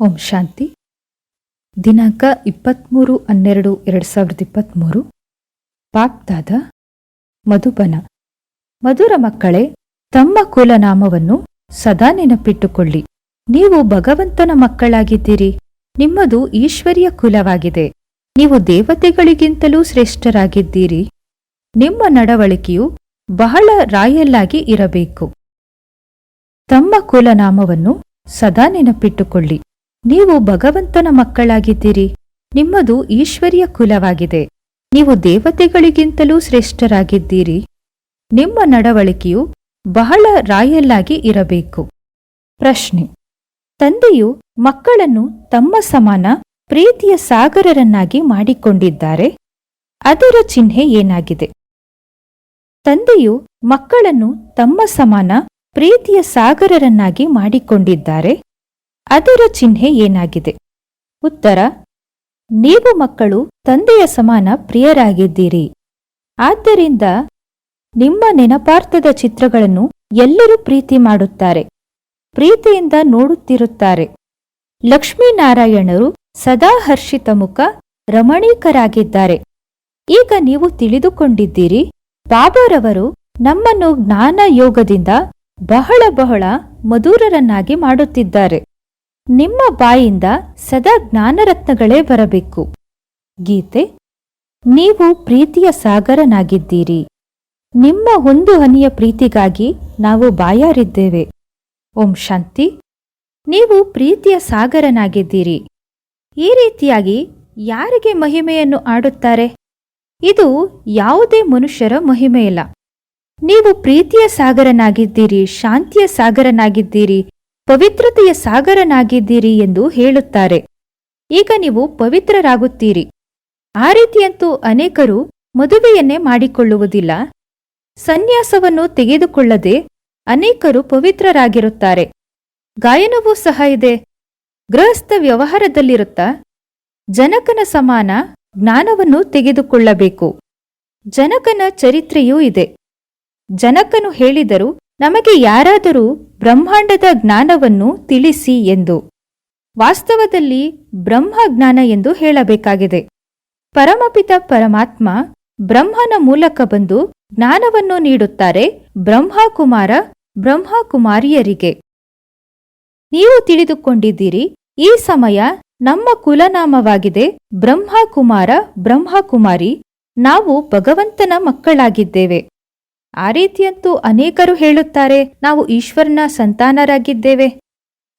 ಓಂ ಶಾಂತಿ. ದಿನಾಂಕ ಇಪ್ಪತ್ತ್ಮೂರು ಹನ್ನೆರಡು ಎರಡು ಸಾವಿರದ ಇಪ್ಪತ್ತ್ಮೂರು ಪಾಪ್ದಾದ ಮಧುಬನ. ಮಧುರ ಮಕ್ಕಳೇ, ತಮ್ಮ ಕುಲನಾಮವನ್ನು ಸದಾ ನೆನಪಿಟ್ಟುಕೊಳ್ಳಿ. ನೀವು ಭಗವಂತನ ಮಕ್ಕಳಾಗಿದ್ದೀರಿ. ನಿಮ್ಮದು ಈಶ್ವರಿಯ ಕುಲವಾಗಿದೆ. ನೀವು ದೇವತೆಗಳಿಗಿಂತಲೂ ಶ್ರೇಷ್ಠರಾಗಿದ್ದೀರಿ. ನಿಮ್ಮ ನಡವಳಿಕೆಯು ಬಹಳ ರಾಯಲ್ಲಾಗಿ ಇರಬೇಕು. ತಮ್ಮ ಕುಲನಾಮವನ್ನು ಸದಾ ನೆನಪಿಟ್ಟುಕೊಳ್ಳಿ. ನೀವು ಭಗವಂತನ ಮಕ್ಕಳಾಗಿದ್ದೀರಿ. ನಿಮ್ಮದು ಈಶ್ವರಿಯ ಕುಲವಾಗಿದೆ. ನೀವು ದೇವತೆಗಳಿಗಿಂತಲೂ ಶ್ರೇಷ್ಠರಾಗಿದ್ದೀರಿ. ನಿಮ್ಮ ನಡವಳಿಕೆಯು ಬಹಳ ರಾಯಲ್ಲಾಗಿ ಇರಬೇಕು. ಪ್ರಶ್ನೆ. ತಂದೆಯು ಮಕ್ಕಳನ್ನು ತಮ್ಮ ಸಮಾನ ಪ್ರೀತಿಯ ಸಾಗರರನ್ನಾಗಿ ಮಾಡಿಕೊಂಡಿದ್ದಾರೆ. ಅದರ ಚಿಹ್ನೆ ಏನಾಗಿದೆ? ತಂದೆಯು ಮಕ್ಕಳನ್ನು ತಮ್ಮ ಸಮಾನ ಪ್ರೀತಿಯ ಸಾಗರರನ್ನಾಗಿ ಮಾಡಿಕೊಂಡಿದ್ದಾರೆ. ಅದರ ಚಿಹ್ನೆ ಏನಾಗಿದೆ? ಉತ್ತರ, ನೀವು ಮಕ್ಕಳು ತಂದೆಯ ಸಮಾನ ಪ್ರಿಯರಾಗಿದ್ದೀರಿ. ಆದ್ದರಿಂದ ನಿಮ್ಮ ನೆನಪಾರ್ಥದ ಚಿತ್ರಗಳನ್ನು ಎಲ್ಲರೂ ಪ್ರೀತಿ ಮಾಡುತ್ತಾರೆ. ಪ್ರೀತಿಯಿಂದ ನೋಡುತ್ತಿರುತ್ತಾರೆ. ಲಕ್ಷ್ಮೀನಾರಾಯಣರು ಸದಾ ಹರ್ಷಿತ ಮುಖ ರಮಣೀಕರಾಗಿದ್ದಾರೆ. ಈಗ ನೀವು ತಿಳಿದುಕೊಂಡಿದ್ದೀರಿ, ಬಾಬಾರವರು ನಮ್ಮನ್ನು ಜ್ಞಾನ ಯೋಗದಿಂದ ಬಹಳ ಬಹಳ ಮಧುರರನ್ನಾಗಿ ಮಾಡುತ್ತಿದ್ದಾರೆ. ನಿಮ್ಮ ಬಾಯಿಂದ ಸದಾ ಜ್ಞಾನರತ್ನಗಳೇ ಬರಬೇಕು. ಗೀತೆ, ನೀವು ಪ್ರೀತಿಯ ಸಾಗರನಾಗಿದ್ದೀರಿ. ನಿಮ್ಮ ಒಂದು ಹನಿಯ ಪ್ರೀತಿಗಾಗಿ ನಾವು ಬಾಯಾರಿದ್ದೇವೆ. ಓಂ ಶಾಂತಿ, ನೀವು ಪ್ರೀತಿಯ ಸಾಗರನಾಗಿದ್ದೀರಿ. ಈ ರೀತಿಯಾಗಿ ಯಾರಿಗೆ ಮಹಿಮೆಯನ್ನು ಆಡುತ್ತಾರೆ? ಇದು ಯಾವುದೇ ಮನುಷ್ಯರ ಮಹಿಮೆಯಲ್ಲ. ನೀವು ಪ್ರೀತಿಯ ಸಾಗರನಾಗಿದ್ದೀರಿ, ಶಾಂತಿಯ ಸಾಗರನಾಗಿದ್ದೀರಿ ಪವಿತ್ರತೆಯ ಸಾಗರನಾಗಿದ್ದೀರಿ ಎಂದು ಹೇಳುತ್ತಾರೆ. ಈಗ ನೀವು ಪವಿತ್ರರಾಗುತ್ತೀರಿ. ಆ ರೀತಿಯಂತೂ ಅನೇಕರು ಮದುವೆಯನ್ನೇ ಮಾಡಿಕೊಳ್ಳುವುದಿಲ್ಲ. ಸನ್ಯಾಸವನ್ನು ತೆಗೆದುಕೊಳ್ಳದೆ ಅನೇಕರು ಪವಿತ್ರರಾಗಿರುತ್ತಾರೆ. ಗಾಯನವೂ ಸಹ ಇದೆ. ಗೃಹಸ್ಥ ವ್ಯವಹಾರದಲ್ಲಿರುತ್ತಾ ಜನಕನ ಸಮಾನ ಜ್ಞಾನವನ್ನು ತೆಗೆದುಕೊಳ್ಳಬೇಕು. ಜನಕನ ಚರಿತ್ರೆಯೂ ಇದೆ. ಜನಕನು ಹೇಳಿದರು ನಮಗೆ ಯಾರಾದರೂ ಬ್ರಹ್ಮಾಂಡದ ಜ್ಞಾನವನ್ನು ತಿಳಿಸಿ ಎಂದು. ವಾಸ್ತವದಲ್ಲಿ ಬ್ರಹ್ಮಜ್ಞಾನ ಎಂದು ಹೇಳಬೇಕಾಗಿದೆ. ಪರಮಪಿತ ಪರಮಾತ್ಮ ಬ್ರಹ್ಮನ ಮೂಲಕ ಬಂದು ಜ್ಞಾನವನ್ನು ನೀಡುತ್ತಾರೆ ಬ್ರಹ್ಮಕುಮಾರ ಬ್ರಹ್ಮಕುಮಾರಿಯರಿಗೆ. ನೀವು ತಿಳಿದುಕೊಂಡಿದ್ದೀರಿ, ಈ ಸಮಯ ನಮ್ಮ ಕುಲನಾಮವಾಗಿದೆ ಬ್ರಹ್ಮಕುಮಾರ ಬ್ರಹ್ಮಕುಮಾರಿ. ನಾವು ಭಗವಂತನ ಮಕ್ಕಳಾಗಿದ್ದೇವೆ. ಆ ರೀತಿಯಂತೂ ಅನೇಕರು ಹೇಳುತ್ತಾರೆ, ನಾವು ಈಶ್ವರನ ಸಂತಾನರಾಗಿದ್ದೇವೆ.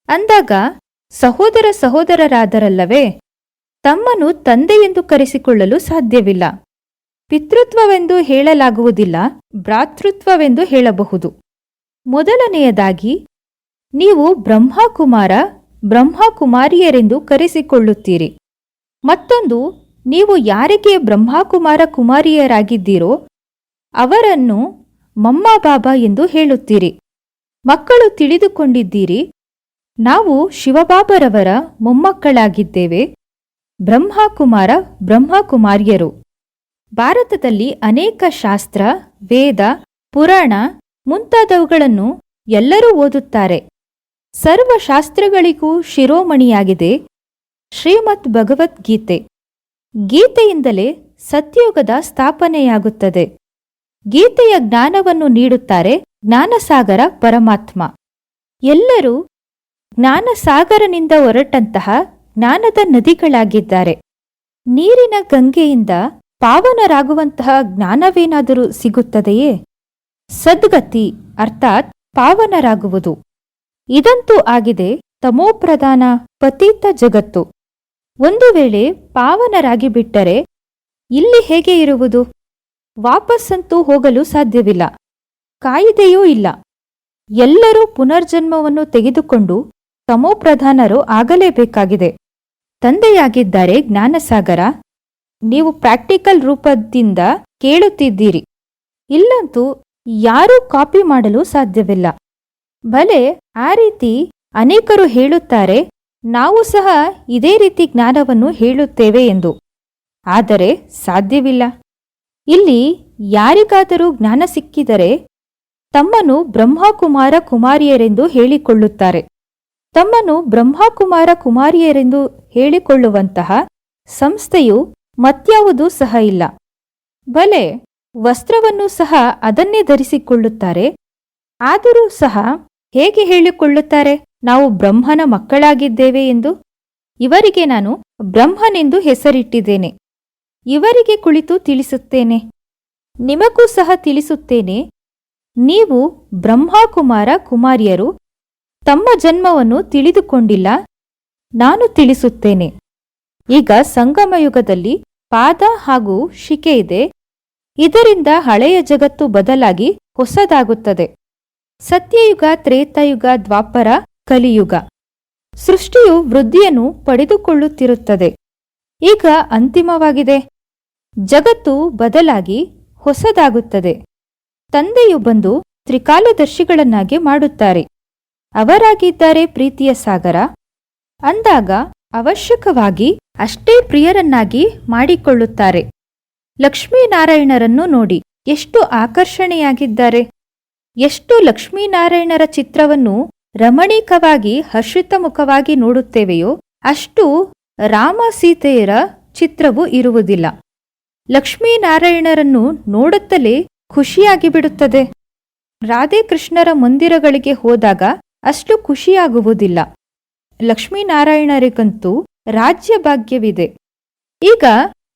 ಅಂದಾಗ ಸಹೋದರ ಸಹೋದರರಾದರಲ್ಲವೇ, ತಮ್ಮನ್ನು ತಂದೆ ಎಂದು ಕರೆಸಿಕೊಳ್ಳಲು ಸಾಧ್ಯವಿಲ್ಲ. ಪಿತೃತ್ವವೆಂದು ಹೇಳಲಾಗುವುದಿಲ್ಲ, ಭ್ರಾತೃತ್ವವೆಂದು ಹೇಳಬಹುದು. ಮೊದಲನೆಯದಾಗಿ, ನೀವು ಬ್ರಹ್ಮಕುಮಾರ, ಬ್ರಹ್ಮಕುಮಾರಿಯರೆಂದು ಕರೆಸಿಕೊಳ್ಳುತ್ತೀರಿ. ಮತ್ತೊಂದು, ನೀವು ಯಾರಿಗೆ ಬ್ರಹ್ಮಕುಮಾರ ಕುಮಾರಿಯರಾಗಿದ್ದೀರೋ, ಅವರನ್ನು ಮಮ್ಮ ಬಾಬಾ ಎಂದು ಹೇಳುತ್ತೀರಿ. ಮಕ್ಕಳು ತಿಳಿದುಕೊಂಡಿದ್ದೀರಿ. ನಾವು ಶಿವಬಾಬರವರ ಮೊಮ್ಮಕ್ಕಳಾಗಿದ್ದೇವೆ. ಬ್ರಹ್ಮಕುಮಾರ ಬ್ರಹ್ಮಕುಮಾರಿಯರು. ಭಾರತದಲ್ಲಿ ಅನೇಕ ಶಾಸ್ತ್ರ, ವೇದ, ಪುರಾಣ ಮುಂತಾದವುಗಳನ್ನು ಎಲ್ಲರೂ ಓದುತ್ತಾರೆ. ಸರ್ವ ಶಾಸ್ತ್ರಗಳಿಗೂ ಶಿರೋಮಣಿಯಾಗಿದೆ. ಶ್ರೀಮದ್ ಭಗವದ್ಗೀತೆ. ಗೀತೆಯಿಂದಲೇ ಸತ್ಯಯುಗದ ಸ್ಥಾಪನೆಯಾಗುತ್ತದೆ. ಗೀತೆಯ ಜ್ಞಾನವನ್ನು ನೀಡುತ್ತಾರೆ ಜ್ಞಾನಸಾಗರ ಪರಮಾತ್ಮ. ಎಲ್ಲರೂ ಜ್ಞಾನಸಾಗರನಿಂದ ಹೊರಟಂತಹ ಜ್ಞಾನದ ನದಿಗಳಾಗಿದ್ದಾರೆ. ನೀರಿನ ಗಂಗೆಯಿಂದ ಪಾವನರಾಗುವಂತಹ ಜ್ಞಾನವೇನಾದರೂ ಸಿಗುತ್ತದೆಯೇ? ಸದ್ಗತಿ ಅರ್ಥಾತ್ ಪಾವನರಾಗುವುದು. ಇದಂತೂ ಆಗಿದೆ ತಮೋಪ್ರಧಾನ ಪತೀತ ಜಗತ್ತು. ಒಂದು ವೇಳೆ ಪಾವನರಾಗಿಬಿಟ್ಟರೆ ಇಲ್ಲಿ ಹೇಗೆ ಇರುವುದು? ವಾಪಸ್ಸಂತೂ ಹೋಗಲು ಸಾಧ್ಯವಿಲ್ಲ. ಕಾಯಿದೆಯೂ ಇಲ್ಲ. ಎಲ್ಲರೂ ಪುನರ್ಜನ್ಮವನ್ನು ತೆಗೆದುಕೊಂಡು ತಮೋಪ್ರಧಾನರು ಆಗಲೇಬೇಕಾಗಿದೆ. ತಂದೆಯಾಗಿದ್ದಾರೆ ಜ್ಞಾನಸಾಗರ. ನೀವು ಪ್ರಾಕ್ಟಿಕಲ್ ರೂಪದಿಂದ ಕೇಳುತ್ತಿದ್ದೀರಿ. ಇಲ್ಲಂತೂ ಯಾರೂ ಕಾಪಿ ಮಾಡಲು ಸಾಧ್ಯವಿಲ್ಲ. ಭಲೆ ಆ ರೀತಿ ಅನೇಕರು ಹೇಳುತ್ತಾರೆ, ನಾವು ಸಹ ಇದೇ ರೀತಿ ಜ್ಞಾನವನ್ನು ಹೇಳುತ್ತೇವೆ ಎಂದು. ಆದರೆ ಸಾಧ್ಯವಿಲ್ಲ. ಇಲ್ಲಿ ಯಾರಿಗಾದರೂ ಜ್ಞಾನ ಸಿಕ್ಕಿದರೆ ತಮ್ಮನ್ನು ಬ್ರಹ್ಮಕುಮಾರ ಕುಮಾರಿಯರೆಂದು ಹೇಳಿಕೊಳ್ಳುತ್ತಾರೆ. ತಮ್ಮನು ಬ್ರಹ್ಮಕುಮಾರ ಕುಮಾರಿಯರೆಂದು ಹೇಳಿಕೊಳ್ಳುವಂತಹ ಸಂಸ್ಥೆಯು ಮತ್ಯಾವುದೂ ಸಹ ಇಲ್ಲ. ಬಲೆ ವಸ್ತ್ರವನ್ನು ಸಹ ಅದನ್ನೇ ಧರಿಸಿಕೊಳ್ಳುತ್ತಾರೆ. ಆದರೂ ಸಹ ಹೇಗೆ ಹೇಳಿಕೊಳ್ಳುತ್ತಾರೆ? ನಾವು ಬ್ರಹ್ಮನ ಮಕ್ಕಳಾಗಿದ್ದೇವೆ ಎಂದು ಇವರಿಗೆ ನಾನು ಬ್ರಹ್ಮನೆಂದು ಹೆಸರಿಟ್ಟಿದ್ದೇನೆ. ಇವರಿಗೆ ಕುಳಿತು ತಿಳಿಸುತ್ತೇನೆ. ನಿಮಗೂ ಸಹ ತಿಳಿಸುತ್ತೇನೆ. ನೀವು ಬ್ರಹ್ಮಕುಮಾರ ಕುಮಾರಿಯರು, ತಮ್ಮ ಜನ್ಮವನ್ನು ತಿಳಿದುಕೊಂಡಿಲ್ಲ, ನಾನು ತಿಳಿಸುತ್ತೇನೆ. ಈಗ ಸಂಗಮಯುಗದಲ್ಲಿ ಪಾದ ಹಾಗೂ ಶಿಕೆ ಇದೆ. ಇದರಿಂದ ಹಳೆಯ ಜಗತ್ತು ಬದಲಾಗಿ ಹೊಸದಾಗುತ್ತದೆ. ಸತ್ಯಯುಗ, ತ್ರೇತಾಯುಗ, ದ್ವಾಪರ, ಕಲಿಯುಗ. ಸೃಷ್ಟಿಯು ವೃದ್ಧಿಯನ್ನು ಪಡೆದುಕೊಳ್ಳುತ್ತಿರುತ್ತದೆ. ಈಗ ಅಂತಿಮವಾಗಿದೆ. ಜಗತ್ತು ಬದಲಾಗಿ ಹೊಸದಾಗುತ್ತದೆ. ತಂದೆಯು ಬಂದು ತ್ರಿಕಾಲದರ್ಶಿಗಳನ್ನಾಗಿ ಮಾಡುತ್ತಾರೆ. ಅವರಾಗಿದ್ದಾರೆ ಪ್ರೀತಿಯ ಸಾಗರ. ಅಂದಾಗ ಅವಶ್ಯಕವಾಗಿ ಅಷ್ಟೇ ಪ್ರಿಯರನ್ನಾಗಿ ಮಾಡಿಕೊಳ್ಳುತ್ತಾರೆ. ಲಕ್ಷ್ಮೀನಾರಾಯಣರನ್ನು ನೋಡಿ ಎಷ್ಟು ಆಕರ್ಷಣೆಯಾಗಿದ್ದಾರೆ. ಎಷ್ಟು ಲಕ್ಷ್ಮೀನಾರಾಯಣರ ಚಿತ್ರವನ್ನು ರಮಣೀಕವಾಗಿ ಹರ್ಷಿತ ಮುಖವಾಗಿ ನೋಡುತ್ತೇವೆಯೋ ಅಷ್ಟು ರಾಮ ಸೀತೆಯರ ಚಿತ್ರವೂ ಇರುವುದಿಲ್ಲ. ಲಕ್ಷ್ಮೀನಾರಾಯಣರನ್ನು ನೋಡುತ್ತಲೇ ಖುಷಿಯಾಗಿ ಬಿಡುತ್ತದೆ. ರಾಧೆ ಕೃಷ್ಣರ ಮಂದಿರಗಳಿಗೆ ಹೋದಾಗ ಅಷ್ಟು ಖುಷಿಯಾಗುವುದಿಲ್ಲ. ಲಕ್ಷ್ಮೀನಾರಾಯಣರಿಗಂತೂ ರಾಜ್ಯ ಭಾಗ್ಯವಿದೆ. ಈಗ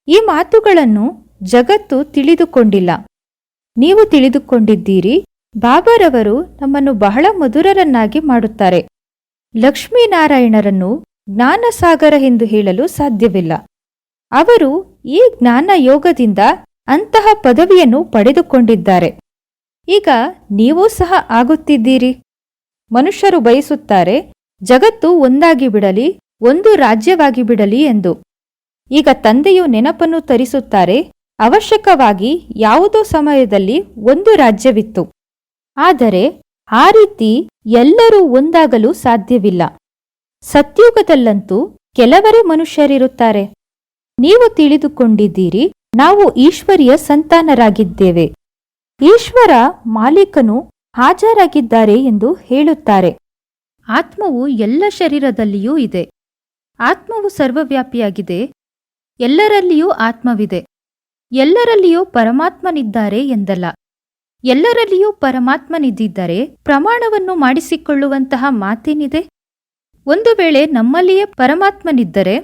ಈ ಮಾತುಗಳನ್ನು ಜಗತ್ತು ತಿಳಿದುಕೊಂಡಿಲ್ಲ. ನೀವು ತಿಳಿದುಕೊಂಡಿದ್ದೀರಿ, ಬಾಬರವರು ನಮ್ಮನ್ನು ಬಹಳ ಮಧುರರನ್ನಾಗಿ ಮಾಡುತ್ತಾರೆ. ಲಕ್ಷ್ಮೀನಾರಾಯಣರನ್ನು ಜ್ಞಾನಸಾಗರ ಎಂದು ಹೇಳಲು ಸಾಧ್ಯವಿಲ್ಲ. ಅವರು ಈ ಜ್ಞಾನ ಯೋಗದಿಂದ ಅಂತಹ ಪದವಿಯನ್ನು ಪಡೆದುಕೊಂಡಿದ್ದಾರೆ. ಈಗ ನೀವೂ ಸಹ ಆಗುತ್ತಿದ್ದೀರಿ. ಮನುಷ್ಯರು ಬಯಸುತ್ತಾರೆ, ಜಗತ್ತು ಒಂದಾಗಿ ಬಿಡಲಿ, ಒಂದು ರಾಜ್ಯವಾಗಿ ಬಿಡಲಿ ಎಂದು. ಈಗ ತಂದೆಯು ನೆನಪನ್ನು ತರಿಸುತ್ತಾರೆ, ಅವಶ್ಯಕವಾಗಿ ಯಾವುದೋ ಸಮಯದಲ್ಲಿ ಒಂದು ರಾಜ್ಯವಿತ್ತು. ಆದರೆ ಆ ರೀತಿ ಎಲ್ಲರೂ ಒಂದಾಗಲು ಸಾಧ್ಯವಿಲ್ಲ. ಸತ್ಯುಗದಲ್ಲಂತೂ ಕೆಲವರೇ ಮನುಷ್ಯರಿರುತ್ತಾರೆ. ನೀವು ತಿಳಿದುಕೊಂಡಿದ್ದೀರಿ, ನಾವು ಈಶ್ವರಿಯ ಸಂತಾನರಾಗಿದ್ದೇವೆ. ಈಶ್ವರ ಮಾಲೀಕನು ಹಾಜರಾಗಿದ್ದಾರೆ ಎಂದು ಹೇಳುತ್ತಾರೆ. ಆತ್ಮವು ಎಲ್ಲ ಶರೀರದಲ್ಲಿಯೂ ಇದೆ. ಆತ್ಮವು ಸರ್ವವ್ಯಾಪಿಯಾಗಿದೆ. ಎಲ್ಲರಲ್ಲಿಯೂ ಆತ್ಮವಿದೆ. ಎಲ್ಲರಲ್ಲಿಯೂ ಪರಮಾತ್ಮನಿದ್ದಾರೆ ಎಂದಲ್ಲ. ಎಲ್ಲರಲ್ಲಿಯೂ ಪರಮಾತ್ಮನಿದ್ದಿದ್ದರೆ ಪ್ರಮಾಣವನ್ನು ಮಾಡಿಸಿಕೊಳ್ಳುವಂತಹ ಮಾತೇನಿದೆ? ಒಂದು ವೇಳೆ ನಮ್ಮಲ್ಲಿಯೇ ಪರಮಾತ್ಮನಿದ್ದರೆ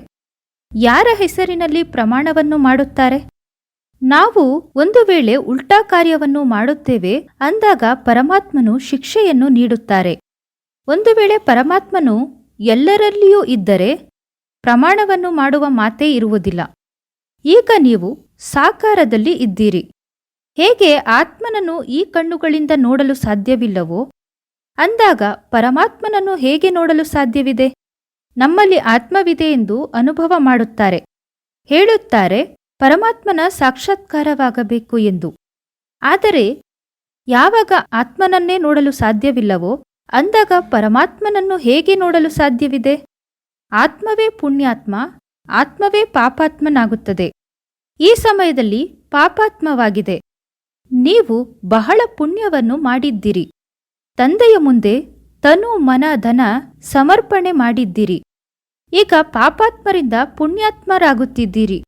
ಯಾರ ಹೆಸರಿನಲ್ಲಿ ಪ್ರಮಾಣವನ್ನು ಮಾಡುತ್ತಾರೆ? ನಾವು ಒಂದು ವೇಳೆ ಉಲ್ಟಾ ಕಾರ್ಯವನ್ನು ಮಾಡುತ್ತೇವೆ, ಅಂದಾಗ ಪರಮಾತ್ಮನು ಶಿಕ್ಷೆಯನ್ನು ನೀಡುತ್ತಾರೆ. ಒಂದು ವೇಳೆ ಪರಮಾತ್ಮನು ಎಲ್ಲರಲ್ಲಿಯೂ ಇದ್ದರೆ ಪ್ರಮಾಣವನ್ನು ಮಾಡುವ ಮಾತೇ ಇರುವುದಿಲ್ಲ. ಈಗ ನೀವು ಸಾಕಾರದಲ್ಲಿ ಇದ್ದೀರಿ. ಹೇಗೆ ಆತ್ಮನನ್ನು ಈ ಕಣ್ಣುಗಳಿಂದ ನೋಡಲು ಸಾಧ್ಯವಿಲ್ಲವೋ, ಅಂದಾಗ ಪರಮಾತ್ಮನನ್ನು ಹೇಗೆ ನೋಡಲು ಸಾಧ್ಯವಿದೆ? ನಮ್ಮಲ್ಲಿ ಆತ್ಮವಿದೆ ಎಂದು ಅನುಭವ ಮಾಡುತ್ತಾರೆ. ಹೇಳುತ್ತಾರೆ, ಪರಮಾತ್ಮನ ಸಾಕ್ಷಾತ್ಕಾರವಾಗಬೇಕು ಎಂದು. ಆದರೆ, ಯಾವಾಗ ಆತ್ಮನನ್ನೇ ನೋಡಲು ಸಾಧ್ಯವಿಲ್ಲವೋ, ಅಂದಾಗ ಪರಮಾತ್ಮನನ್ನು ಹೇಗೆ ನೋಡಲು ಸಾಧ್ಯವಿದೆ? ಆತ್ಮವೇ ಪುಣ್ಯಾತ್ಮ, ಆತ್ಮವೇ ಪಾಪಾತ್ಮನಾಗುತ್ತದೆ. ಈ ಸಮಯದಲ್ಲಿ ಪಾಪಾತ್ಮವಾಗಿದೆ. ನೀವು ಬಹಳ ಪುಣ್ಯವನ್ನು ಮಾಡಿದ್ದೀರಿ. ತಂದೆಯ ಮುಂದೆ ತನು ಮನ ಧನ ಸಮರ್ಪಣೆ ಮಾಡಿದ್ದೀರಿ. ಈಗ ಪಾಪಾತ್ಮರಿಂದ ಪುಣ್ಯಾತ್ಮರಾಗುತ್ತಿದ್ದೀರಿ.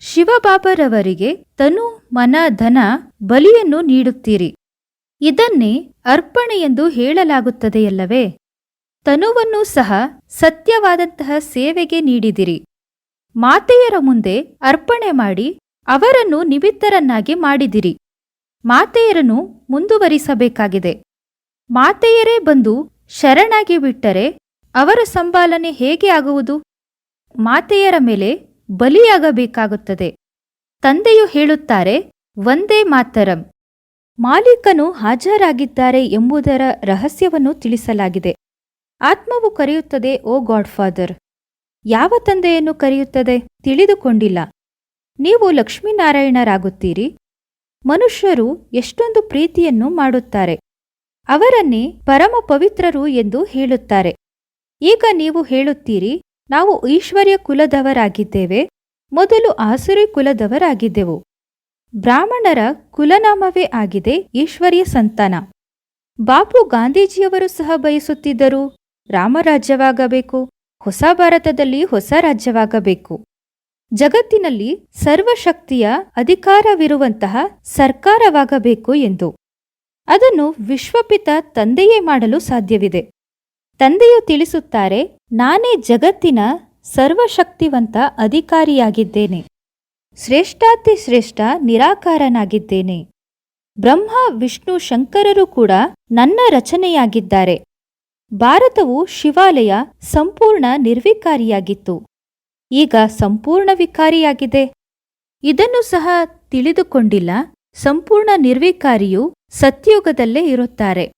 ಶಿವಬಾಬರವರಿಗೆ ತನು ಮನ ಧನ ಬಲಿಯನ್ನು ನೀಡುತ್ತೀರಿ. ಇದನ್ನೇ ಅರ್ಪಣೆ ಎಂದು ಹೇಳಲಾಗುತ್ತದೆಯಲ್ಲವೇ? ತನುವನ್ನು ಸಹ ಸತ್ಯವಾದಂತಹ ಸೇವೆಗೆ ನೀಡಿದಿರಿ. ಮಾತೆಯರ ಮುಂದೆ ಅರ್ಪಣೆ ಮಾಡಿ ಅವರನ್ನು ನಿಮಿತ್ತರನ್ನಾಗಿ ಮಾಡಿದಿರಿ. ಮಾತೆಯರನ್ನು ಮುಂದುವರಿಸಬೇಕಾಗಿದೆ. ಮಾತೆಯರೇ ಬಂದು ಶರಣಾಗಿ ಬಿಟ್ಟರೆ ಅವರ ಸಂಪಾಲನೆ ಹೇಗೆ ಆಗುವುದು? ಮಾತೆಯರ ಮೇಲೆ ಬಲಿಯಾಗಬೇಕಾಗುತ್ತದೆ. ತಂದೆಯು ಹೇಳುತ್ತಾರೆ, ಒಂದೇ ಮಾತರಂ. ಮಾಲೀಕನು ಹಾಜರಾಗಿದ್ದಾರೆ ಎಂಬುದರ ರಹಸ್ಯವನ್ನು ತಿಳಿಸಲಾಗಿದೆ. ಆತ್ಮವು ಕರೆಯುತ್ತದೆ, ಓ ಗಾಡ್ಫಾದರ್, ಯಾವ ತಂದೆಯನ್ನು ಕರೆಯುತ್ತದೆ? ತಿಳಿದುಕೊಂಡಿಲ್ಲ. ನೀವು ಲಕ್ಷ್ಮೀನಾರಾಯಣರಾಗುತ್ತೀರಿ. ಮನುಷ್ಯರು ಎಷ್ಟೊಂದು ಪ್ರೀತಿಯನ್ನು ಮಾಡುತ್ತಾರೆ. ಅವರನ್ನೇ ಪರಮ ಪವಿತ್ರರು ಎಂದು ಹೇಳುತ್ತಾರೆ. ಈಗ ನೀವು ಹೇಳುತ್ತೀರಿ, ನಾವು ಈಶ್ವರ್ಯ ಕುಲದವರಾಗಿದ್ದೇವೆ, ಮೊದಲು ಆಸುರಿ ಕುಲದವರಾಗಿದ್ದೆವು. ಬ್ರಾಹ್ಮಣರ ಕುಲನಾಮವೇ ಆಗಿದೆ ಈಶ್ವರ್ಯ ಸಂತಾನ. ಬಾಪು ಗಾಂಧೀಜಿಯವರು ಸಹ ಬಯಸುತ್ತಿದ್ದರು, ರಾಮರಾಜ್ಯವಾಗಬೇಕು, ಹೊಸ ಭಾರತದಲ್ಲಿ ಹೊಸ ರಾಜ್ಯವಾಗಬೇಕು. ಜಗತ್ತಿನಲ್ಲಿ ಸರ್ವಶಕ್ತಿಯ ಅಧಿಕಾರವಿರುವಂತಹ ಸರ್ಕಾರವಾಗಬೇಕು ಎಂದು. ಅದನ್ನು ವಿಶ್ವಪಿತ ತಂದೆಯೇ ಮಾಡಲು ಸಾಧ್ಯವಿದೆ. ತಂದೆಯು ತಿಳಿಸುತ್ತಾರೆ, ನಾನೇ ಜಗತ್ತಿನ ಸರ್ವಶಕ್ತಿವಂತ ಅಧಿಕಾರಿಯಾಗಿದ್ದೇನೆ. ಶ್ರೇಷ್ಠಾತಿ ಶ್ರೇಷ್ಠ ನಿರಾಕಾರನಾಗಿದ್ದೇನೆ. ಬ್ರಹ್ಮ, ವಿಷ್ಣು, ಶಂಕರರು ಕೂಡ ನನ್ನ ರಚನೆಯಾಗಿದ್ದಾರೆ. ಭಾರತವು ಶಿವಾಲಯ ಸಂಪೂರ್ಣ ನಿರ್ವಿಕಾರಿಯಾಗಿತ್ತು. ಈಗ ಸಂಪೂರ್ಣ ವಿಕಾರಿಯಾಗಿದೆ. ಇದನ್ನು ಸಹ ತಿಳಿದುಕೊಂಡಿಲ್ಲ. ಸಂಪೂರ್ಣ ನಿರ್ವಿಕಾರಿಯು ಸತ್ಯುಗದಲ್ಲೇ ಇರುತ್ತಾರೆ.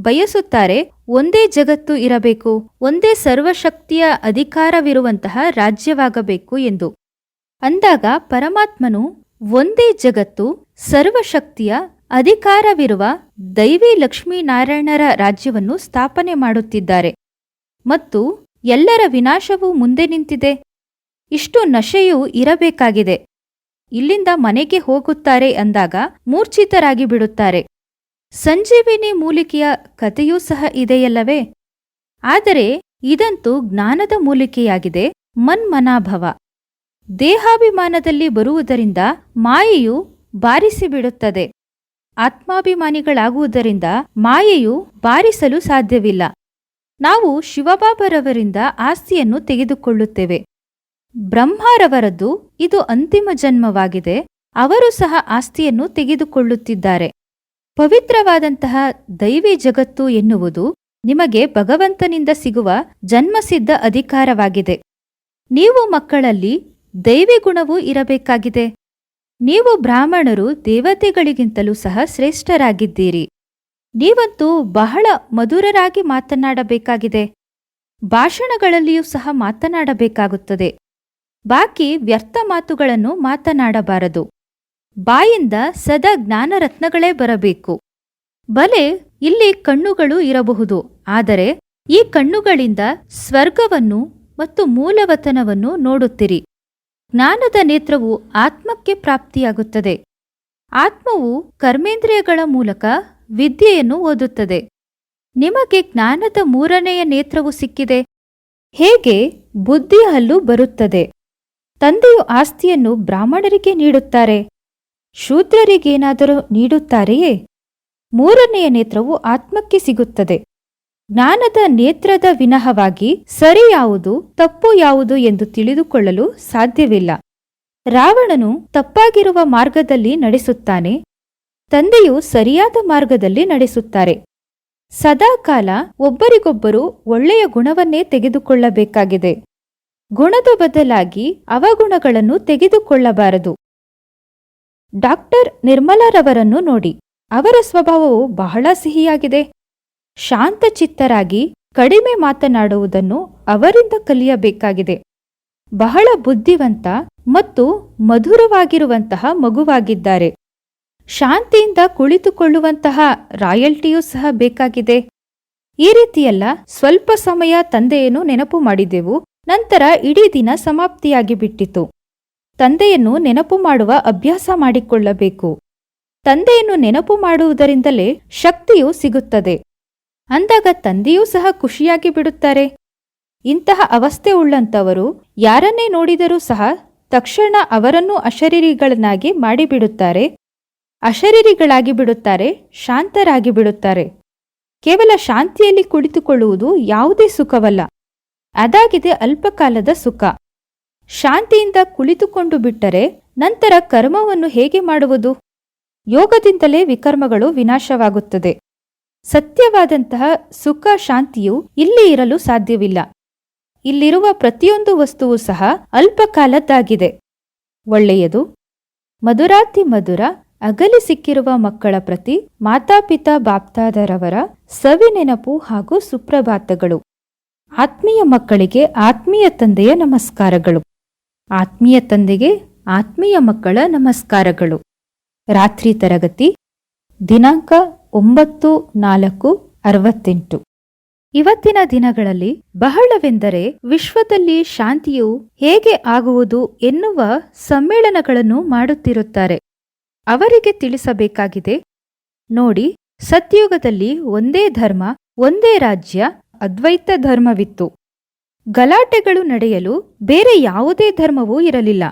ಬಯಸುತ್ತಾರೆ, ಒಂದೇ ಜಗತ್ತು ಇರಬೇಕು, ಒಂದೇ ಸರ್ವಶಕ್ತಿಯ ಅಧಿಕಾರವಿರುವಂತಹ ರಾಜ್ಯವಾಗಬೇಕು ಎಂದು. ಅಂದಾಗ ಪರಮಾತ್ಮನು ಒಂದೇ ಜಗತ್ತು, ಸರ್ವಶಕ್ತಿಯ ಅಧಿಕಾರವಿರುವ ದೈವಿ ಲಕ್ಷ್ಮೀನಾರಾಯಣರ ರಾಜ್ಯವನ್ನು ಸ್ಥಾಪನೆ ಮಾಡುತ್ತಿದ್ದಾರೆ. ಮತ್ತು ಎಲ್ಲರ ವಿನಾಶವೂ ಮುಂದೆ ನಿಂತಿದೆ. ಇಷ್ಟು ನಶೆಯೂ ಇರಬೇಕಾಗಿದೆ. ಇಲ್ಲಿಂದ ಮನೆಗೆ ಹೋಗುತ್ತಾರೆ ಅಂದಾಗ ಮೂರ್ಛಿತರಾಗಿ ಬಿಡುತ್ತಾರೆ. ಸಂಜೀವಿನಿ ಮೂಲಿಕೆಯ ಕಥೆಯೂ ಸಹ ಇದೆಯಲ್ಲವೇ? ಆದರೆ ಇದಂತೂ ಜ್ಞಾನದ ಮೂಲಿಕೆಯಾಗಿದೆ, ಮನ್ಮನಾಭವ. ದೇಹಾಭಿಮಾನದಲ್ಲಿ ಬರುವುದರಿಂದ ಮಾಯೆಯು ಬಾರಿಸಿಬಿಡುತ್ತದೆ. ಆತ್ಮಾಭಿಮಾನಿಗಳಾಗುವುದರಿಂದ ಮಾಯೆಯು ಬಾರಿಸಲು ಸಾಧ್ಯವಿಲ್ಲ. ನಾವು ಶಿವಬಾಬರವರಿಂದ ಆಸ್ತಿಯನ್ನು ತೆಗೆದುಕೊಳ್ಳುತ್ತೇವೆ. ಬ್ರಹ್ಮರವರದ್ದು ಇದು ಅಂತಿಮ ಜನ್ಮವಾಗಿದೆ, ಅವರು ಸಹ ಆಸ್ತಿಯನ್ನು ತೆಗೆದುಕೊಳ್ಳುತ್ತಿದ್ದಾರೆ. ಪವಿತ್ರವಾದಂತಹ ದೈವಿ ಜಗತ್ತು ಎನ್ನುವುದು ನಿಮಗೆ ಭಗವಂತನಿಂದ ಸಿಗುವ ಜನ್ಮಸಿದ್ಧ ಅಧಿಕಾರವಾಗಿದೆ. ನೀವು ಮಕ್ಕಳಲ್ಲಿ ದೈವಿ ಗುಣವೂ ಇರಬೇಕಾಗಿದೆ. ನೀವು ಬ್ರಾಹ್ಮಣರು ದೇವತೆಗಳಿಗಿಂತಲೂ ಸಹ ಶ್ರೇಷ್ಠರಾಗಿದ್ದೀರಿ. ನೀವಂತೂ ಬಹಳ ಮಧುರರಾಗಿ ಮಾತನಾಡಬೇಕಾಗಿದೆ. ಭಾಷಣಗಳಲ್ಲಿಯೂ ಸಹ ಮಾತನಾಡಬೇಕಾಗುತ್ತದೆ. ಬಾಕಿ ವ್ಯರ್ಥ ಮಾತುಗಳನ್ನು ಮಾತನಾಡಬಾರದು. ಬಾಯಿಂದ ಸದಾ ಜ್ಞಾನರತ್ನಗಳೇ ಬರಬೇಕು. ಬಲೆ ಇಲ್ಲಿ ಕಣ್ಣುಗಳು ಇರಬಹುದು, ಆದರೆ ಈ ಕಣ್ಣುಗಳಿಂದ ಸ್ವರ್ಗವನ್ನು ಮತ್ತು ಮೂಲವತನವನ್ನು ನೋಡುತ್ತಿರಿ. ಜ್ಞಾನದ ನೇತ್ರವು ಆತ್ಮಕ್ಕೆ ಪ್ರಾಪ್ತಿಯಾಗುತ್ತದೆ. ಆತ್ಮವು ಕರ್ಮೇಂದ್ರಿಯಗಳ ಮೂಲಕ ವಿದ್ಯೆಯನ್ನು ಓದುತ್ತದೆ. ನಿಮಗೆ ಜ್ಞಾನದ ಮೂರನೆಯ ನೇತ್ರವು ಸಿಕ್ಕಿದೆ. ಹೇಗೆ? ಬುದ್ಧಿ ಹಲ್ಲು ಬರುತ್ತದೆ. ತಂದೆಯು ಆಸ್ತಿಯನ್ನು ಬ್ರಾಹ್ಮಣರಿಗೆ ನೀಡುತ್ತಾರೆ. ಶೂದ್ರರಿಗೇನಾದರೂ ನೀಡುತ್ತಾರೆಯೇ? ಮೂರನೆಯ ನೇತ್ರವು ಆತ್ಮಕ್ಕೆ ಸಿಗುತ್ತದೆ. ಜ್ಞಾನದ ನೇತ್ರದ ವಿನಹವಾಗಿ ಸರಿ ಯಾವುದು, ತಪ್ಪು ಯಾವುದು ಎಂದು ತಿಳಿದುಕೊಳ್ಳಲು ಸಾಧ್ಯವಿಲ್ಲ. ರಾವಣನು ತಪ್ಪಾಗಿರುವ ಮಾರ್ಗದಲ್ಲಿ ನಡೆಸುತ್ತಾನೆ. ತಂದೆಯು ಸರಿಯಾದ ಮಾರ್ಗದಲ್ಲಿ ನಡೆಸುತ್ತಾರೆ. ಸದಾಕಾಲ ಒಬ್ಬರಿಗೊಬ್ಬರು ಒಳ್ಳೆಯ ಗುಣವನ್ನೇ ತೆಗೆದುಕೊಳ್ಳಬೇಕಾಗಿದೆ. ಗುಣದ ಬದಲಾಗಿ ಅವಗುಣಗಳನ್ನು ತೆಗೆದುಕೊಳ್ಳಬಾರದು. ಡಾಕ್ಟರ್ ನಿರ್ಮಲಾರವರನ್ನು ನೋಡಿ. ಅವರ ಸ್ವಭಾವವು ಬಹಳ ಸಿಹಿಯಾಗಿದೆ. ಶಾಂತಚಿತ್ತರಾಗಿ ಕಡಿಮೆ ಮಾತನಾಡುವುದನ್ನು ಅವರಿಂದ ಕಲಿಯಬೇಕಾಗಿದೆ. ಬಹಳ ಬುದ್ಧಿವಂತ ಮತ್ತು ಮಧುರವಾಗಿರುವಂತಹ ಮಗುವಾಗಿದ್ದಾರೆ. ಶಾಂತಿಯಿಂದ ಕುಳಿತುಕೊಳ್ಳುವಂತಹ ರಾಯಲ್ಟಿಯೂ ಸಹ ಬೇಕಾಗಿದೆ. ಈ ರೀತಿಯಲ್ಲ ಸ್ವಲ್ಪ ಸಮಯ ತಂದೆಯನ್ನು ನೆನಪು ಮಾಡಿದೆವು. ನಂತರ ಇಡೀ ದಿನ ಸಮಾಪ್ತಿಯಾಗಿ ಬಿಟ್ಟಿತು. ತಂದೆಯನ್ನು ನೆನಪು ಮಾಡುವ ಅಭ್ಯಾಸ ಮಾಡಿಕೊಳ್ಳಬೇಕು. ತಂದೆಯನ್ನು ನೆನಪು ಮಾಡುವುದರಿಂದಲೇ ಶಕ್ತಿಯು ಸಿಗುತ್ತದೆ. ಅಂದಾಗ ತಂದೆಯೂ ಸಹ ಖುಷಿಯಾಗಿ ಬಿಡುತ್ತಾರೆ. ಇಂತಹ ಅವಸ್ಥೆ ಉಳ್ಳಂಥವರು ಯಾರನ್ನೇ ನೋಡಿದರೂ ಸಹ ತಕ್ಷಣ ಅವರನ್ನು ಅಶರೀರಿಗಳನ್ನಾಗಿ ಮಾಡಿಬಿಡುತ್ತಾರೆ. ಅಶರೀರಿಗಳಾಗಿ ಬಿಡುತ್ತಾರೆ, ಶಾಂತರಾಗಿ ಬಿಡುತ್ತಾರೆ. ಕೇವಲ ಶಾಂತಿಯಲ್ಲಿ ಕುಳಿತುಕೊಳ್ಳುವುದು ಯಾವುದೇ ಸುಖವಲ್ಲ. ಅದಾಗಿದೆ ಅಲ್ಪಕಾಲದ ಸುಖ. ಶಾಂತಿಯಿಂದ ಕುಳಿತುಕೊಂಡು ಬಿಟ್ಟರೆ ನಂತರ ಕರ್ಮವನ್ನು ಹೇಗೆ ಮಾಡುವುದು? ಯೋಗದಿಂದಲೇ ವಿಕರ್ಮಗಳು ವಿನಾಶವಾಗುತ್ತದೆ. ಸತ್ಯವಾದಂತಹ ಸುಖ ಶಾಂತಿಯು ಇಲ್ಲಿ ಇರಲು ಸಾಧ್ಯವಿಲ್ಲ. ಇಲ್ಲಿರುವ ಪ್ರತಿಯೊಂದು ವಸ್ತುವು ಸಹ ಅಲ್ಪಕಾಲದ್ದಾಗಿದೆ. ಒಳ್ಳೆಯದು. ಮಧುರಾತಿ ಮಧುರ, ಅಗಲಿ ಸಿಕ್ಕಿರುವ ಮಕ್ಕಳ ಪ್ರತಿ, ಮಾತಾಪಿತಾ ಬಾಪ್ತಾದರವರ ಸವಿನೆನಪು ಹಾಗೂ ಸುಪ್ರಭಾತಗಳು. ಆತ್ಮೀಯ ಮಕ್ಕಳಿಗೆ ಆತ್ಮೀಯ ತಂದೆಯ ನಮಸ್ಕಾರಗಳು. ಆತ್ಮೀಯ ತಂದೆಗೆ ಆತ್ಮೀಯ ಮಕ್ಕಳ ನಮಸ್ಕಾರಗಳು. ರಾತ್ರಿ ತರಗತಿ, ದಿನಾಂಕ ಒಂಬತ್ತು ನಾಲ್ಕು ಅರವತ್ತೆಂಟು. ಇವತ್ತಿನ ದಿನಗಳಲ್ಲಿ ಬಹಳವೆಂದರೆ ವಿಶ್ವದಲ್ಲಿ ಶಾಂತಿಯು ಹೇಗೆ ಆಗುವುದು ಎನ್ನುವ ಸಮ್ಮೇಳನಗಳನ್ನು ಮಾಡುತ್ತಿರುತ್ತಾರೆ. ಅವರಿಗೆ ತಿಳಿಸಬೇಕಾಗಿದೆ, ನೋಡಿ ಸತ್ಯುಗದಲ್ಲಿ ಒಂದೇ ಧರ್ಮ, ಒಂದೇ ರಾಜ್ಯ ಅದ್ವೈತ ಧರ್ಮವಿತ್ತು. ಗಲಾಟೆಗಳು ನಡೆಯಲು ಬೇರೆ ಯಾವುದೇ ಧರ್ಮವೂ ಇರಲಿಲ್ಲ.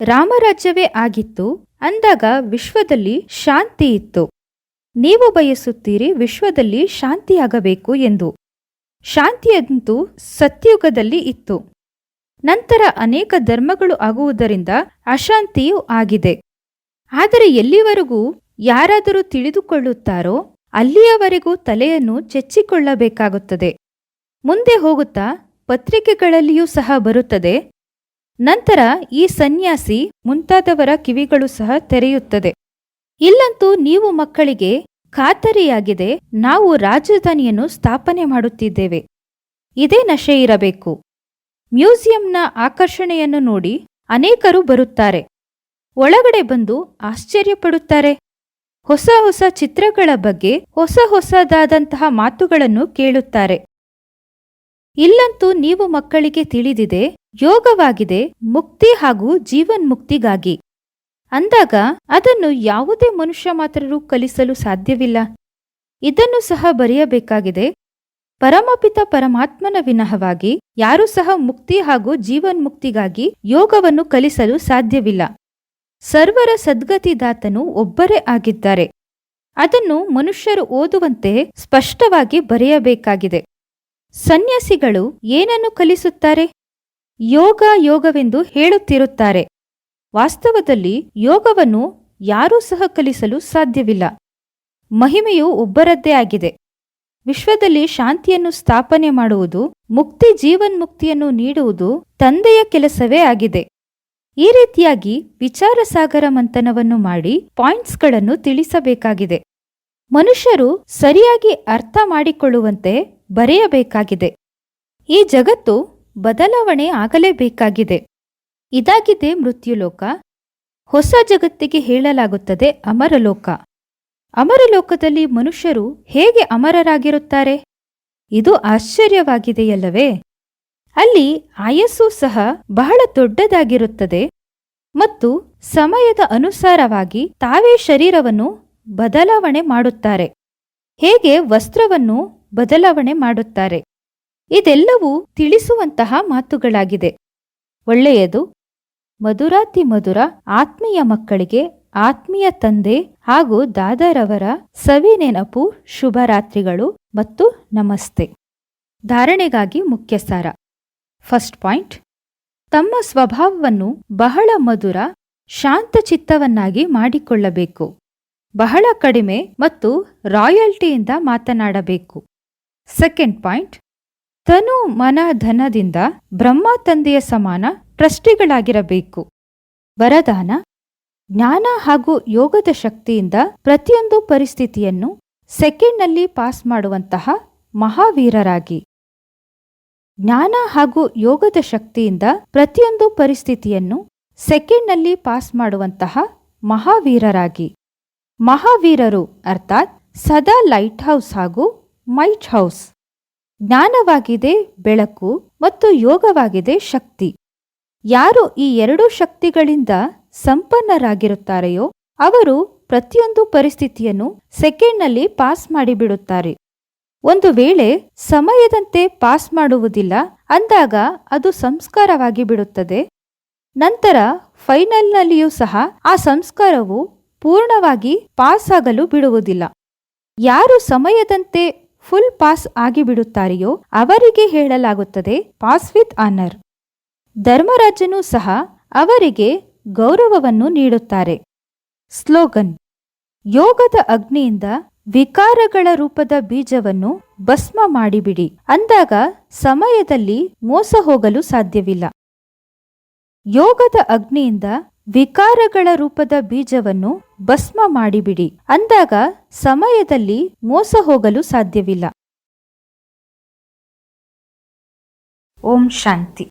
ರಾಮರಾಜ್ಯವೇ ಆಗಿತ್ತು, ಅಂದಾಗ ವಿಶ್ವದಲ್ಲಿ ಶಾಂತಿ ಇತ್ತು. ನೀವು ಬಯಸುತ್ತೀರಿ ವಿಶ್ವದಲ್ಲಿ ಶಾಂತಿಯಾಗಬೇಕು ಎಂದು. ಶಾಂತಿಯಂತೂ ಸತ್ಯುಗದಲ್ಲಿ ಇತ್ತು. ನಂತರ ಅನೇಕ ಧರ್ಮಗಳು ಆಗುವುದರಿಂದ ಅಶಾಂತಿಯೂ ಆಗಿದೆ. ಆದರೆ ಎಲ್ಲಿವರೆಗೂ ಯಾರಾದರೂ ತಿಳಿದುಕೊಳ್ಳುತ್ತಾರೋ ಅಲ್ಲಿಯವರೆಗೂ ತಲೆಯನ್ನು ಚೆಚ್ಚಿಕೊಳ್ಳಬೇಕಾಗುತ್ತದೆ. ಮುಂದೆ ಹೋಗುತ್ತಾ ಪತ್ರಿಕೆಗಳಲ್ಲಿಯೂ ಸಹ ಬರುತ್ತದೆ. ನಂತರ ಈ ಸನ್ಯಾಸಿ ಮುಂತಾದವರ ಕಿವಿಗಳು ಸಹ ತೆರೆಯುತ್ತದೆ. ಇಲ್ಲಂತೂ ನೀವು ಮಕ್ಕಳಿಗೆ ಖಾತರಿಯಾಗಿದೆ, ನಾವು ರಾಜಧಾನಿಯನ್ನು ಸ್ಥಾಪನೆ ಮಾಡುತ್ತಿದ್ದೇವೆ. ಇದೇ ನಶೆ ಇರಬೇಕು. ಮ್ಯೂಸಿಯಂನ ಆಕರ್ಷಣೆಯನ್ನು ನೋಡಿ ಅನೇಕರು ಬರುತ್ತಾರೆ. ಒಳಗಡೆ ಬಂದು ಆಶ್ಚರ್ಯಪಡುತ್ತಾರೆ. ಹೊಸ ಹೊಸ ಚಿತ್ರಗಳ ಬಗ್ಗೆ ಹೊಸ ಹೊಸದಾದಂತಹ ಮಾತುಗಳನ್ನು ಕೇಳುತ್ತಾರೆ. ಇಲ್ಲಂತೂ ನೀವು ಮಕ್ಕಳಿಗೆ ತಿಳಿದಿದೆ, ಯೋಗವಾಗಿದೆ, ಮುಕ್ತಿ ಹಾಗೂ ಜೀವನ್ಮುಕ್ತಿಗಾಗಿ. ಅಂದಾಗ ಅದನ್ನು ಯಾವುದೇ ಮನುಷ್ಯ ಮಾತ್ರರೂ ಕಲಿಸಲು ಸಾಧ್ಯವಿಲ್ಲ. ಇದನ್ನು ಸಹ ಬರೆಯಬೇಕಾಗಿದೆ. ಪರಮಪಿತ ಪರಮಾತ್ಮನ ವಿನಹವಾಗಿ ಯಾರೂ ಸಹ ಮುಕ್ತಿ ಹಾಗೂ ಜೀವನ್ಮುಕ್ತಿಗಾಗಿ ಯೋಗವನ್ನು ಕಲಿಸಲು ಸಾಧ್ಯವಿಲ್ಲ. ಸರ್ವರ ಸದ್ಗತಿದಾತನು ಒಬ್ಬರೇ ಆಗಿದ್ದಾರೆ. ಅದನ್ನು ಮನುಷ್ಯರು ಓದುವಂತೆ ಸ್ಪಷ್ಟವಾಗಿ ಬರೆಯಬೇಕಾಗಿದೆ. ಸನ್ಯಾಸಿಗಳು ಏನನ್ನು ಕಲಿಸುತ್ತಾರೆ? ಯೋಗ ಯೋಗವೆಂದು ಹೇಳುತ್ತಿರುತ್ತಾರೆ. ವಾಸ್ತವದಲ್ಲಿ ಯೋಗವನ್ನು ಯಾರೂ ಸಹ ಕಲಿಸಲು ಸಾಧ್ಯವಿಲ್ಲ. ಮಹಿಮೆಯು ಒಬ್ಬರದ್ದೇ ಆಗಿದೆ. ವಿಶ್ವದಲ್ಲಿ ಶಾಂತಿಯನ್ನು ಸ್ಥಾಪನೆ ಮಾಡುವುದು, ಮುಕ್ತಿ ಜೀವನ್ಮುಕ್ತಿಯನ್ನು ನೀಡುವುದು ತಂದೆಯ ಕೆಲಸವೇ ಆಗಿದೆ. ಈ ರೀತಿಯಾಗಿ ವಿಚಾರ ಸಾಗರ ಮಂಥನವನ್ನು ಮಾಡಿ ಪಾಯಿಂಟ್ಸ್ಗಳನ್ನು ತಿಳಿಸಬೇಕಾಗಿದೆ. ಮನುಷ್ಯರು ಸರಿಯಾಗಿ ಅರ್ಥ ಮಾಡಿಕೊಳ್ಳುವಂತೆ ಬರೆಯಬೇಕಾಗಿದೆ. ಈ ಜಗತ್ತು ಬದಲಾವಣೆ ಆಗಲೇಬೇಕಾಗಿದೆ. ಇದಾಗಿದೆ ಮೃತ್ಯುಲೋಕ. ಹೊಸ ಜಗತ್ತಿಗೆ ಹೇಳಲಾಗುತ್ತದೆ ಅಮರಲೋಕ. ಅಮರಲೋಕದಲ್ಲಿ ಮನುಷ್ಯರು ಹೇಗೆ ಅಮರರಾಗಿರುತ್ತಾರೆ? ಇದು ಆಶ್ಚರ್ಯವಾಗಿದೆಯಲ್ಲವೇ? ಅಲ್ಲಿ ಆಯಸ್ಸು ಸಹ ಬಹಳ ದೊಡ್ಡದಾಗಿರುತ್ತದೆ. ಮತ್ತು ಸಮಯದ ಅನುಸಾರವಾಗಿ ತಾವೇ ಶರೀರವನ್ನು ಬದಲಾವಣೆ ಮಾಡುತ್ತಾರೆ. ಹೇಗೆ ವಸ್ತ್ರವನ್ನು ಬದಲಾವಣೆ ಮಾಡುತ್ತಾರೆ. ಇದೆಲ್ಲವೂ ತಿಳಿಸುವಂತಹ ಮಾತುಗಳಾಗಿದೆ. ಒಳ್ಳೆಯದು, ಮಧುರಾತಿ ಮಧುರ ಆತ್ಮೀಯ ಮಕ್ಕಳಿಗೆ ಆತ್ಮೀಯ ತಂದೆ ಹಾಗೂ ದಾದರವರ ಸವಿ ನೆನಪು ಶುಭರಾತ್ರಿಗಳು ಮತ್ತು ನಮಸ್ತೆ. ಧಾರಣೆಗಾಗಿ ಮುಖ್ಯ ಸಾರ ಫಸ್ಟ್ ಪಾಯಿಂಟ್ ತಮ್ಮ ಸ್ವಭಾವವನ್ನು ಬಹಳ ಮಧುರ ಶಾಂತಚಿತ್ತವನ್ನಾಗಿ ಮಾಡಿಕೊಳ್ಳಬೇಕು. ಬಹಳ ಕಡಿಮೆ ಮತ್ತು ರಾಯಲ್ಟಿಯಿಂದ ಮಾತನಾಡಬೇಕು. ಸೆಕೆಂಡ್ ಪಾಯಿಂಟ್, ತನು ಮನ ಧನದಿಂದ ಬ್ರಹ್ಮ ತಂದೆಯ ಸಮಾನ ಟ್ರಸ್ಟಿಗಳಾಗಿರಬೇಕು. ವರದಾನ, ಜ್ಞಾನ ಹಾಗೂ ಯೋಗದ ಶಕ್ತಿಯಿಂದ ಪ್ರತಿಯೊಂದು ಪರಿಸ್ಥಿತಿಯನ್ನು ಸೆಕೆಂಡ್ನಲ್ಲಿ ಪಾಸ್ ಮಾಡುವಂತಹ ಮಹಾವೀರರಾಗಿ. ಜ್ಞಾನ ಹಾಗೂ ಯೋಗದ ಶಕ್ತಿಯಿಂದ ಪ್ರತಿಯೊಂದು ಪರಿಸ್ಥಿತಿಯನ್ನು ಸೆಕೆಂಡ್ನಲ್ಲಿ ಪಾಸ್ ಮಾಡುವಂತಹ ಮಹಾವೀರರಾಗಿ. ಮಹಾವೀರರು ಅರ್ಥಾತ್ ಸದಾ ಲೈಟ್ ಹೌಸ್ ಹಾಗೂ ಮೈಟ್ ಹೌಸ್. ಜ್ಞಾನವಾಗಿದೆ ಬೆಳಕು ಮತ್ತು ಯೋಗವಾಗಿದೆ ಶಕ್ತಿ. ಯಾರು ಈ ಎರಡೂ ಶಕ್ತಿಗಳಿಂದ ಸಂಪನ್ನರಾಗಿರುತ್ತಾರೆಯೋ ಅವರು ಪ್ರತಿಯೊಂದು ಪರಿಸ್ಥಿತಿಯನ್ನು ಸೆಕೆಂಡ್ನಲ್ಲಿ ಪಾಸ್ ಮಾಡಿಬಿಡುತ್ತಾರೆ. ಒಂದು ವೇಳೆ ಸಮಯದಂತೆ ಪಾಸ್ ಮಾಡುವುದಿಲ್ಲ, ಅಂದಾಗ ಅದು ಸಂಸ್ಕಾರವಾಗಿ ಬಿಡುತ್ತದೆ. ನಂತರ ಫೈನಲ್ನಲ್ಲಿಯೂ ಸಹ ಆ ಸಂಸ್ಕಾರವು ಪೂರ್ಣವಾಗಿ ಪಾಸ್ ಆಗಲು ಬಿಡುವುದಿಲ್ಲ. ಯಾರು ಸಮಯದಂತೆ ಫುಲ್ ಪಾಸ್ ಆಗಿಬಿಡುತ್ತಾರೆಯೋ ಅವರಿಗೆ ಹೇಳಲಾಗುತ್ತದೆ, ಪಾಸ್ ವಿತ್ ಆನರ್ ಧರ್ಮರಾಜನು ಸಹ ಅವರಿಗೆ ಗೌರವವನ್ನು ನೀಡುತ್ತಾರೆ. ಸ್ಲೋಗನ್, ಯೋಗದ ಅಗ್ನಿಯಿಂದ ವಿಕಾರಗಳ ರೂಪದ ಬೀಜವನ್ನು ಭಸ್ಮ ಮಾಡಿಬಿಡಿ. ಅಂದಾಗ ಸಮಯದಲ್ಲಿ ಮೋಸ ಹೋಗಲು ಸಾಧ್ಯವಿಲ್ಲ. ಯೋಗದ ಅಗ್ನಿಯಿಂದ ವಿಕಾರಗಳ ರೂಪದ ಬೀಜವನ್ನು ಭಸ್ಮ ಮಾಡಿಬಿಡಿ. ಅಂದಾಗ ಸಮಯದಲ್ಲಿ ಮೋಸ ಹೋಗಲು ಸಾಧ್ಯವಿಲ್ಲ. ಓಂ ಶಾಂತಿ.